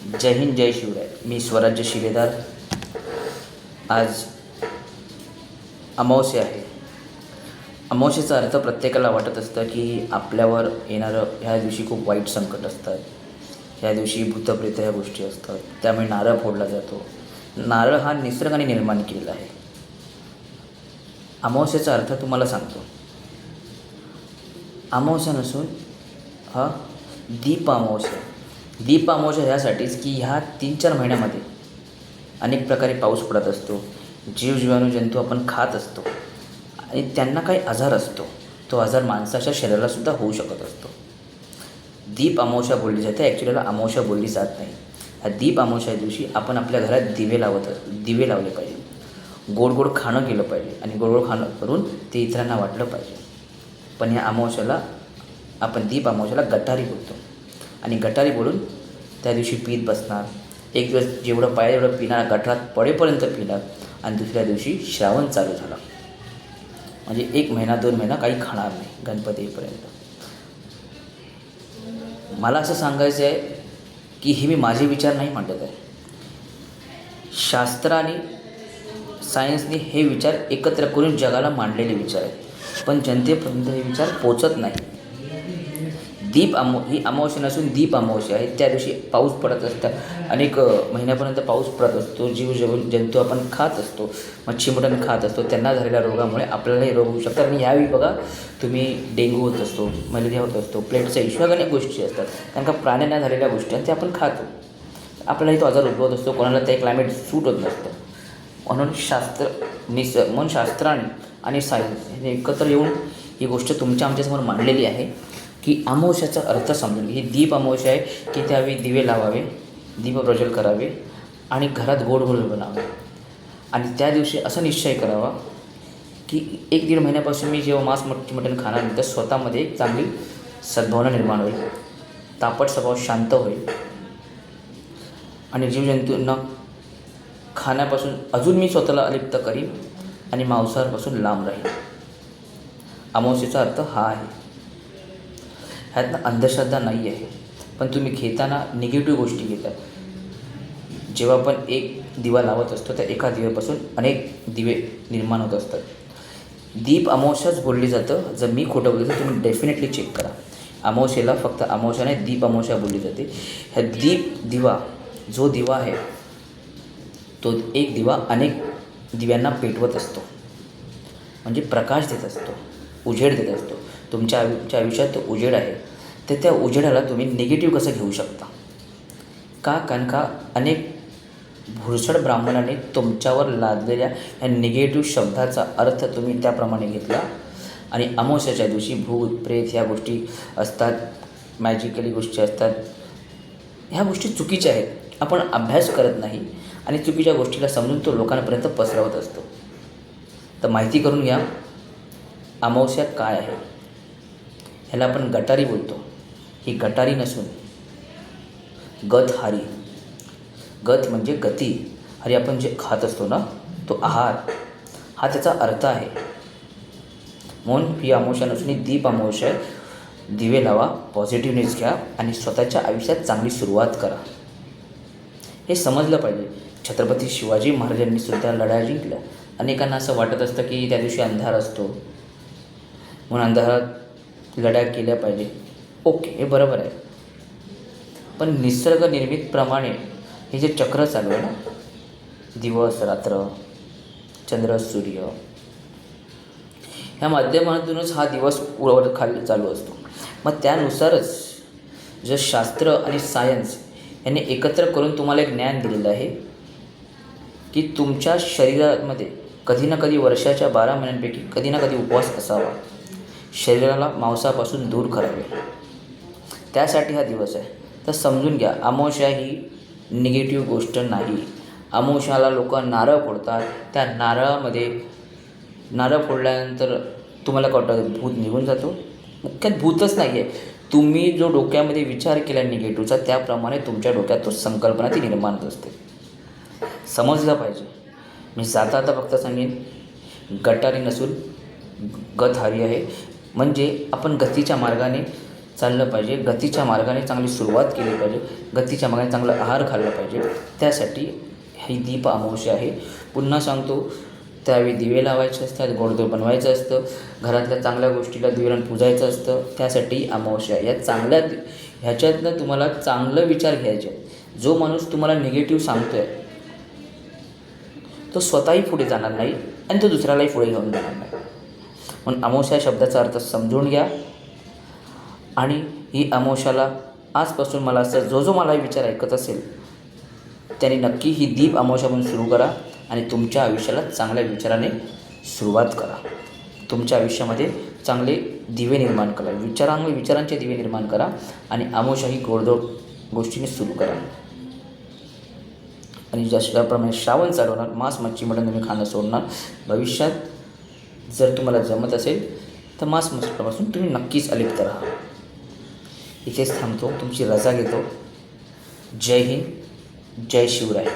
जय हिंद जय शिवराय. मी स्वराज्य शिलेदार. आज अमावस्या आहे. अमावस्येचा अर्थ प्रत्येकाला वाटत असतं की आपल्यावर येणारं ह्या दिवशी खूप वाईट संकट असतात ह्या दिवशी भूतप्रेत ह्या गोष्टी असतात. त्यामुळे नारळ फोडला जातो. नारळ हा निसर्गाने निर्माण केलेला आहे. अमावस्याचा अर्थ तुम्हाला सांगतो. अमावस्या नसून हा दीप अमावस्या. दीप अमावस्या ह्यासाठीच की ह्या तीन चार महिन्यामध्ये अनेक प्रकारे पाऊस पडत असतो. जीवजीवाणू जंतू आपण खात असतो. आणि त्यांना काही आजार असतो. तो आजार माणसाच्या शरीरालासुद्धा होऊ शकत असतो. दीप अमावस्या बोलली जाते. ॲक्च्युलीला अमावस्या बोलली जात नाही. ह्या दीप अमावस्या दिवशी आपण आपल्या घरात दिवे लावत दिवे लावले पाहिजे. गोड गोड खाणं केलं पाहिजे. आणि गोड गोड खाणं करून ते इतरांना वाटलं पाहिजे. पण ह्या अमावस्याला आपण दीप अमावस्याला गटारी बोलतो. आणि गटारी बोलून त्या दिवशी पीत बसणार. एक दिवस जेवढं पाहिजे तेवढं पिणार गटारात पडेपर्यंत पिणार आणि दुसऱ्या दिवशी श्रावण चालू झाला. म्हणजे एक महिना दोन महिना काही खाणार नाही गणपती येईपर्यंत मला असं सांगायचं आहे की हे मी माझे विचार नाही मांडत आहे. शास्त्राने सायन्सने हे विचार एकत्र करून जगाला मांडलेले विचार आहेत. पण जनतेपर्यंत हे विचार पोचत नाही. दीप अमो ही अमावस्या नसून दीप अमावस्या आहे. त्या दिवशी पाऊस पडत असतात अनेक महिन्यापर्यंत पाऊस पडत असतो. जीव जगून जंतू आपण खात असतो. मच्छी मटण खात असतो. त्यांना झालेल्या रोगामुळे आपल्यालाही रोग होऊ शकतात. आणि यावेळी बघा तुम्ही डेंग्यू होत असतो मलेरिया होत असतो प्लेटचा इश्यू अनेक गोष्टी असतात. कारण का प्राण्यांना झालेल्या गोष्टी आहेत त्या आपण खातो. आपल्यालाही तो आजार उद्भवत असतो. कोणाला ते क्लायमेट सूट होत नसतं. म्हणून शास्त्र निस म्हणून शास्त्राने आणि सायन्स हे एकत्र येऊन ही गोष्ट तुमच्या आमच्यासमोर मांडलेली आहे. की अमावस्याचा अर्थ समजून ही दीप अमावस्या आहे की त्यावेळी दिवे लावावे दीप प्रज्वल करावे आणि घरात गोड गोड बनावे. आणि त्या दिवशी असा निश्चय करावा की एक दीड महिन्यापासून मी जेव्हा मांस मटकी मटण खाणार नाही तर स्वतःमध्ये एक चांगली सद्भावना निर्माण होईल. तापट स्वभाव शांत होईल. आणि जीवजंतूंना खाण्यापासून अजून मी स्वतःला अलिप्त करीन आणि मांसाहारपासून लांब राहील अमावस्येचा अर्थ हा आहे. ह्यातनं अंधश्रद्धा नाही आहे. पण तुम्ही घेताना निगेटिव्ह गोष्टी घेतात. जेव्हा आपण एक दिवा लावत असतो त्या एका दिव्यापासून अनेक दिवे निर्माण होत असतात. दीप अमावस्याच बोलली जातं. जर मी खोटं बोलतो तर तुम्ही डेफिनेटली चेक करा. अमावस्येला फक्त अमावस्याने दीप अमावस्या बोलली जाते. ह्या दीप दिवा जो दिवा आहे तो एक दिवा अनेक दिव्यांना पेटवत असतो. म्हणजे प्रकाश देत असतो उजेड देत असतो. तुमच्या आयुच्या आयुष्यात उजेड आहे तर त्या उजेडाला तुम्ही निगेटिव्ह कसं घेऊ शकता? का? कारण का अनेक भुरसड ब्राह्मणाने तुमच्यावर लादलेल्या ह्या निगेटिव्ह शब्दाचा अर्थ तुम्ही त्याप्रमाणे घेतला. आणि अमावस्याच्या दिवशी भूत प्रेत ह्या गोष्टी असतात मॅजिकली गोष्टी असतात. ह्या गोष्टी चुकीच्या आहेत. आपण अभ्यास करत नाही आणि चुकीच्या गोष्टीला समजून तो लोकांपर्यंत पसरवत असतो. तर माहिती करून घ्या अमावस्या काय आहे? ह्याला आपण गटारी बोलतो. ही गटारी नसून गत हारी. गत म्हणजे गती. हरी आपण जे खात असतो ना तो आहार. हा त्याचा अर्थ आहे. म्हणून ही अमावस्या नसून ही दीप अमावस्या आहे. दिवे लावा पॉझिटिव्हनेस घ्या आणि स्वतःच्या आयुष्यात चांगली सुरुवात करा. हे समजलं पाहिजे. छत्रपती शिवाजी महाराजांनी सुद्धा लढाया जिंकल्या. अनेकांना असं वाटत असतं की त्या दिवशी अंधार असतो. म्हणून अंधारात लढाया केल्या पाहिजे. ओके हे बरोबर आहे. पण निसर्ग निर्मितप्रमाणे हे जे चक्र चालू आहे ना दिवस रात्र चंद्र सूर्य ह्या माध्यमातूनच हा दिवस उरवर खाली चालू असतो. मग त्यानुसारच जे शास्त्र आणि सायन्स यांनी एकत्र करून तुम्हाला एक ज्ञान दिलेलं आहे की तुमच्या शरीरामध्ये कधी ना कधी वर्षाच्या बारा महिन्यांपैकी कधी ना कधी उपवास असावा. शरीराला मांसापासून दूर करावे. त्यासाठी हा दिवस आहे. तर समजून घ्या अमावस्या ही निगेटिव्ह गोष्ट नाही. अमावस्याला लोक नारळ फोडतात. त्या नारळामध्ये नारळ फोडल्यानंतर तुम्हाला कळतं भूत निघून जातो? मुख्यात भूतच नाही आहे तुम्ही जो डोक्यामध्ये विचार केला निगेटिव्हचा त्याप्रमाणे तुमच्या डोक्यात तो संकल्पना ती निर्माण होत असते समजलं पाहिजे. मी जाता आता फक्त सांगेन गटारी नसून गत हारी आहे. म्हणजे आपण गतीच्या मार्गाने चाललं पाहिजे गतीच्या मार्गाने चांगली सुरुवात केली पाहिजे गतीच्या मार्गाने चांगला आहार खाल्ला पाहिजे. त्यासाठी ही दीप अमावस्या आहे. पुन्हा सांगतो त्यावेळी दिवे लावायचे असतात गोडधोड बनवायचं असतं घरातल्या चांगल्या गोष्टीला दिवेला पुजायचं असतं. त्यासाठी अमावस्या या चांगल्या ह्याच्यातनं तुम्हाला चांगलं विचार घ्यायचे जो माणूस तुम्हाला निगेटिव्ह सांगतो आहे तो स्वतःही पुढे जाणार नाही आणि तो दुसऱ्यालाही पुढे घेऊन जाणार नाही. म्हणून अमावस्या या शब्दाचा अर्थ समजून घ्या. आणि ही अमावस्याला आजपासून मला असं जो जो मला विचार ऐकत असेल त्याने नक्की ही दीप अमावस्या म्हणून सुरू करा आणि तुमच्या आयुष्याला चांगल्या विचाराने सुरुवात करा. तुमच्या आयुष्यामध्ये चांगले दिवे निर्माण करा विचारांवर विचारांचे दिवे निर्माण करा आणि अमोशा ही गोडधोड गोष्टीने सुरू करा. आणि ज्याप्रमाणे श्रावण चालवणार मांस मच्छी मटण तुम्ही खाणं सोडणार भविष्यात जर तुम्हाला जमत असेल तर मांस मच्छीपासून तुम्ही नक्कीच अलिप्त राहा इथेच थांबतो तुमची रजा घेतो. जय हिंद जय शिवराय.